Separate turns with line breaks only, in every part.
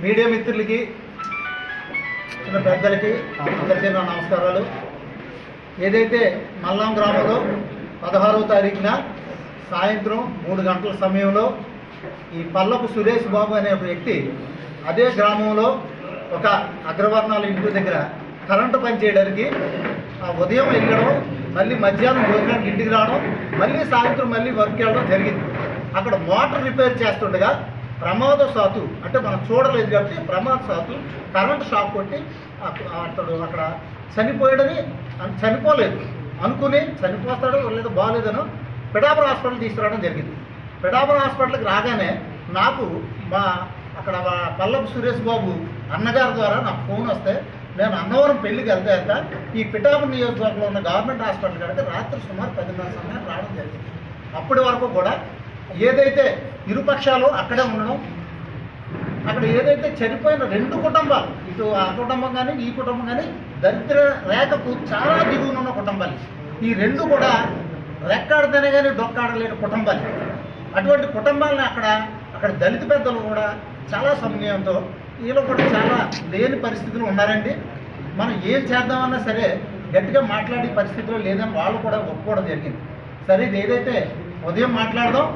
Media మిత్రులకి చిన్న పెద్దలకి అందరికీ నా నమస్కారాలు. ఏదైతే మల్లాం గ్రామంలో పదహారవ తారీఖున సాయంత్రం మూడు గంటల సమయంలో ఈ పల్లపు సురేష్ బాబు అనే ఒక వ్యక్తి అదే గ్రామంలో ఒక అగ్రవర్ణాల ఇంటి దగ్గర కరెంటు పనిచేయడానికి ఆ ఉదయం వెళ్ళడం మళ్ళీ మధ్యాహ్నం భోజనానికి ఇంటికి రావడం మళ్ళీ సాయంత్రం మళ్ళీ వర్క్ వెళ్ళడం జరిగింది. అక్కడ మోటార్ రిపేర్ చేస్తుండగా ప్రమాద సాతు అంటే మనం చూడలేదు కాబట్టి ప్రమాద సాతు కరెంటు షాక్ కొట్టి అతడు అక్కడ చనిపోయాడని చనిపోలేదు. అనుకుని చనిపోతాడు లేదా బాగాలేదనో పిడాపురం హాస్పిటల్ తీసుకురావడం జరిగింది. పిడాపురం హాస్పిటల్కి రాగానే నాకు మా అక్కడ పల్లపు సురేష్ బాబు అన్నగారి ద్వారా నాకు ఫోన్ వస్తే నేను అన్నవరం పెళ్ళికి వెళ్తాక ఈ పిఠాపురం నియోజకవర్గంలో ఉన్న గవర్నమెంట్ హాస్పిటల్ కడితే రాత్రి సుమారు పదిన్నర సమయం రావడం జరిగింది. అప్పటి వరకు కూడా ఏదైతే ఇరుపక్షాలు అక్కడే ఉండడం అక్కడ ఏదైతే చనిపోయిన రెండు కుటుంబాలు ఇటు ఆ కుటుంబం కానీ ఈ కుటుంబం కానీ దరిద్ర రేఖకు చాలా దిగువనున్న కుటుంబాలు. ఈ రెండు కూడా రెక్కాడితేనే కానీ డొక్కాడలేని కుటుంబాలు. అటువంటి కుటుంబాలను అక్కడ అక్కడ దళిత పెద్దలు కూడా చాలా సమయంతో వీళ్ళు కూడా చాలా లేని పరిస్థితులు ఉన్నారండి. మనం ఏం చేద్దామన్నా సరే గట్టిగా మాట్లాడే పరిస్థితిలో లేదని వాళ్ళు కూడా ఒప్పుకోవడం జరిగింది. సరే ఇది ఏదైతే ఉదయం మాట్లాడదాం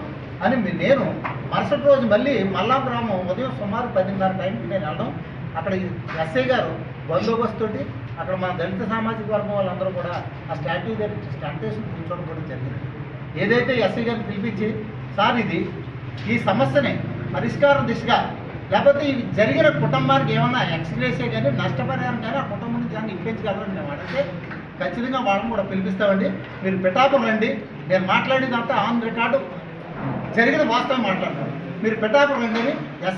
అని నేను మరుసటి రోజు మళ్ళీ మల్లా గ్రామం ఉదయం సుమారు పదిన్నర టైంకి నేను వెళ్ళడం. అక్కడ ఎస్ఐ గారు బందోబస్తు తోటి అక్కడ మన దళిత సామాజిక వర్గం వాళ్ళందరూ కూడా ఆ స్టాట్యూ దగ్గర స్టాంటేషన్ కూర్చోవడం కూడా జరిగింది. ఏదైతే ఎస్ఐ గారిని పిలిపించి సార్ ఇది ఈ సమస్యని పరిష్కారం దిశగా లేకపోతే ఇవి జరిగిన కుటుంబానికి ఏమన్నా ఎక్స్గ్రేసే కానీ నష్టపరిహారం కానీ ఆ కుటుంబం నుంచి దాన్ని ఇప్పించగలరని మేము అడిగితే ఖచ్చితంగా వాళ్ళని కూడా పిలిపిస్తామండి. మీరు పిఠాపురం రండి. నేను మాట్లాడినంతా ఆన్ రికార్డు జరిగిన వాస్తవం మాట్లాడతారు. మీరు పిఠాపురం రండి ఎస్ఐ